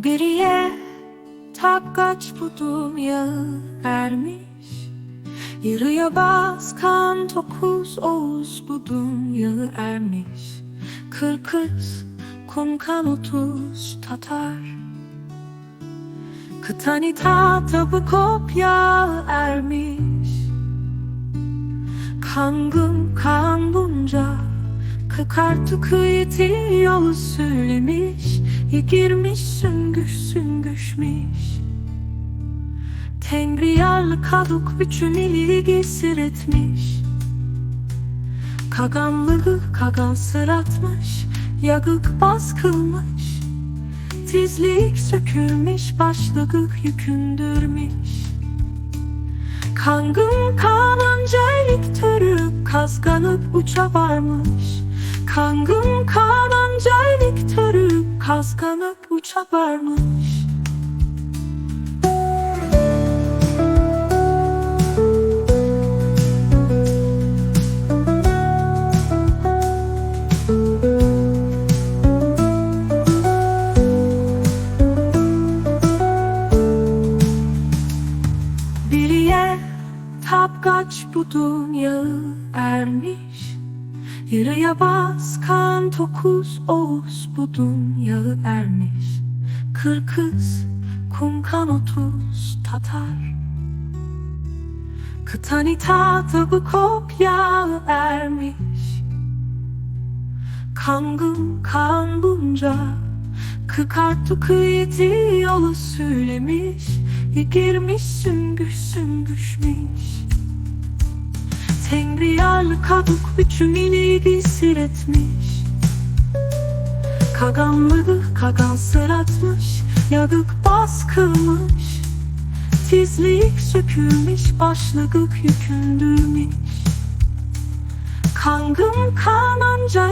Geriye takkaç budum yağı ermiş. Yarıya baskan dokuz oğuz budum yağı ermiş. Kırkız kumkan otuz tatar. Kıtani tatabı kopya ermiş. Kangım kan bunca Kıkartı kıyıtı yolu söylemiş Yigirmiş süngüş süngüşmiş Tengri yarlı kaduk bütün ilgi etmiş. Kaganlığı kagan sıratmış Yagık baskılmış Tizlik sökülmüş başlığı yükündürmüş Kangın kanancaylık törü kazganıp uça varmış. Kangın kanancaylık törü kazganıp uça varmış. Biriye tapkaç budun yağı ermiş Yarıya baskan dokuz oğuz budun yağı ermiş. Kırkız kumkan otuz tatar. Kıtani tatabı kopya ermiş. Kangın kan bunca Kıkartı kıyıtı yolu söylemiş. Yigirmiş süngüş süngüşmüş Tengri yarlı kaduk bütün ilgi etmiş. Kaganlığı kagan sıratmış Yagık baskılmış. Tizlik sökülmüş başlığı yükündürmüş. Kangım kananca